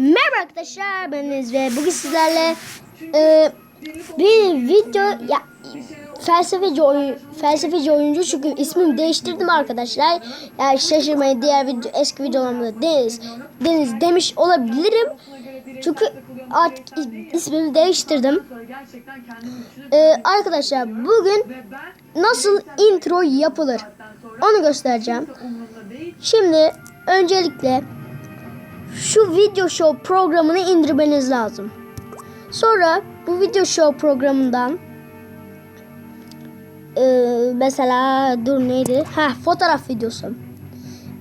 Merhaba arkadaşlar ben Deniz ve bugün sizlerle e, bir video ya felsefeci oyun felsefeci oyuncu çünkü ismimi değiştirdim arkadaşlar. Yani şaşırmayın diğer video eski videolarımda Deniz Deniz demiş olabilirim. Çünkü artık is- ismimi değiştirdim. E, arkadaşlar bugün nasıl intro yapılır onu göstereceğim. Şimdi öncelikle şu video show programını indirmeniz lazım. Sonra bu video show programından e, mesela dur neydi? Ha fotoğraf videosu.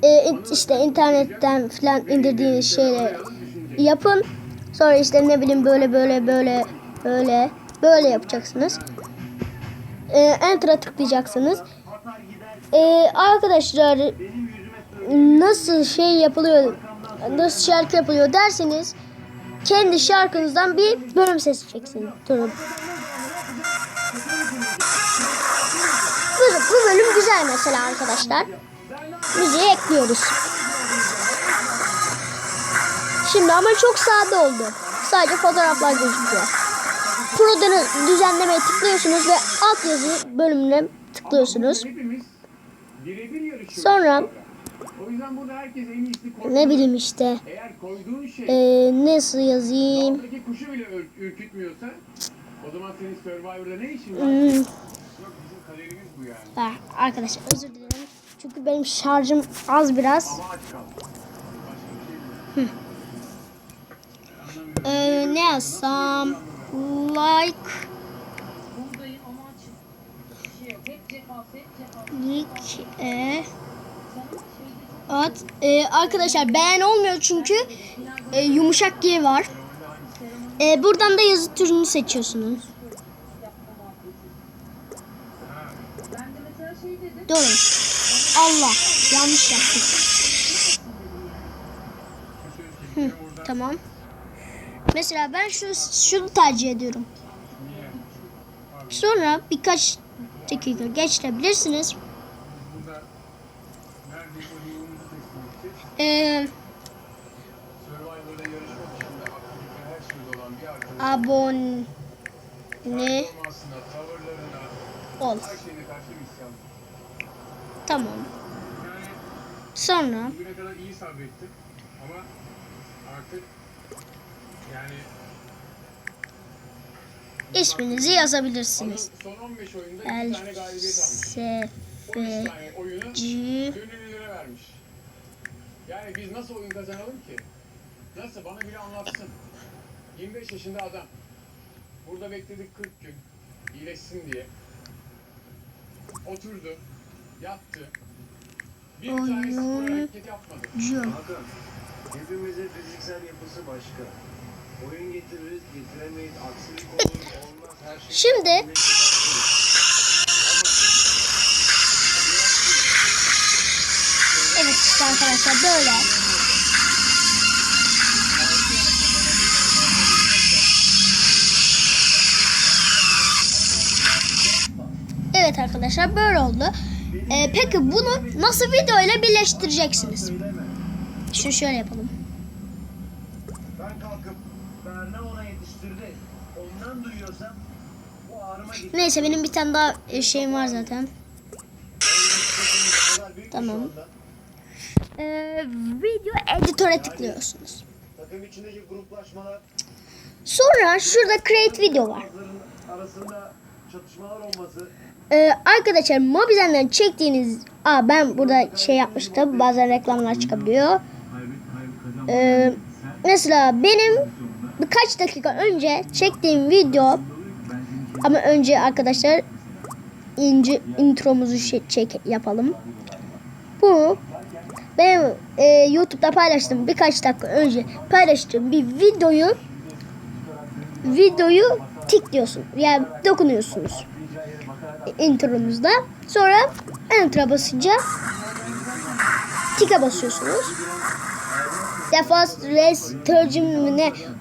E, işte internetten falan indirdiğiniz şeyleri yapın. Sonra işte ne bileyim böyle böyle böyle böyle böyle yapacaksınız. E, enter'a tıklayacaksınız. E, arkadaşlar nasıl şey yapılıyor nasıl şarkı yapılıyor derseniz kendi şarkınızdan bir bölüm seçeceksiniz. Durun. Bu, bu bölüm güzel mesela arkadaşlar. Müziği ekliyoruz. Şimdi ama çok sade oldu. Sadece fotoğraflar gözüküyor. Pro düzenlemeye tıklıyorsunuz ve altyazı bölümüne tıklıyorsunuz. Sonra O yüzden burada herkes en iyisini koymalı. ne bileyim işte Eğer koyduğun şey e, nasıl yazayım? dağdaki kuşu bile ür- ürkütmüyorsa o zaman senin Survivor'da ne işin var? Hmm. Yok bizim kaderimiz bu yani. Ha, arkadaşlar özür dilerim. Çünkü benim şarjım az biraz. Ama aç kal. Başka bir şey. Ee, ne yazsam? Like Buradayım amaç bir şey yok. Hep cefası, hep cefası. like e, Şeyde at. Ee, arkadaşlar beğen olmuyor çünkü e, yumuşak G var. Ee, buradan da yazı türünü seçiyorsunuz. Durun. Allah yanlış yaptık. Hı, tamam. Mesela ben şu şunu tercih ediyorum. Sonra birkaç dakika geçirebilirsiniz. Arkadaş. abone ol. Tamam. Sonra isminizi yazabilirsiniz. son Yani biz nasıl oyun kazanalım ki? Nasıl? Bana biri anlatsın. 25 yaşında adam. Burada bekledik 40 gün. iyileşsin diye. Oturdu. Yattı. Bir tane spor hareket yapmadı. Hakan, hepimizin fiziksel yapısı başka. Oyun getiririz, getiremeyiz, aksilik olur, olmaz, her şey... Şimdi işte arkadaşlar böyle. Evet arkadaşlar böyle oldu. Ee, peki bunu nasıl video ile birleştireceksiniz? Şunu şöyle yapalım. Neyse benim bir tane daha e, şeyim var zaten. Tamam. Ee, video editöre tıklıyorsunuz. Sonra şurada create video var. Ee, arkadaşlar Mobizen'den çektiğiniz... Aa ben burada şey yapmıştım. Bazen reklamlar çıkabiliyor. Ee, mesela benim birkaç dakika önce çektiğim video ama önce arkadaşlar ince intromuzu şey, çek yapalım. Bu benim e, YouTube'da paylaştığım birkaç dakika önce paylaştığım bir videoyu videoyu tıklıyorsun yani dokunuyorsunuz intromuzda. Sonra enter'a basınca tika basıyorsunuz. Defas res tercüm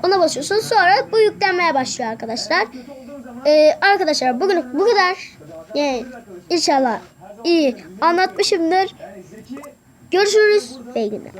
ona basıyorsunuz. Sonra bu yüklenmeye başlıyor arkadaşlar. Ee, arkadaşlar bugün bu kadar. Yani inşallah iyi anlatmışımdır. Görüşürüz. İyi.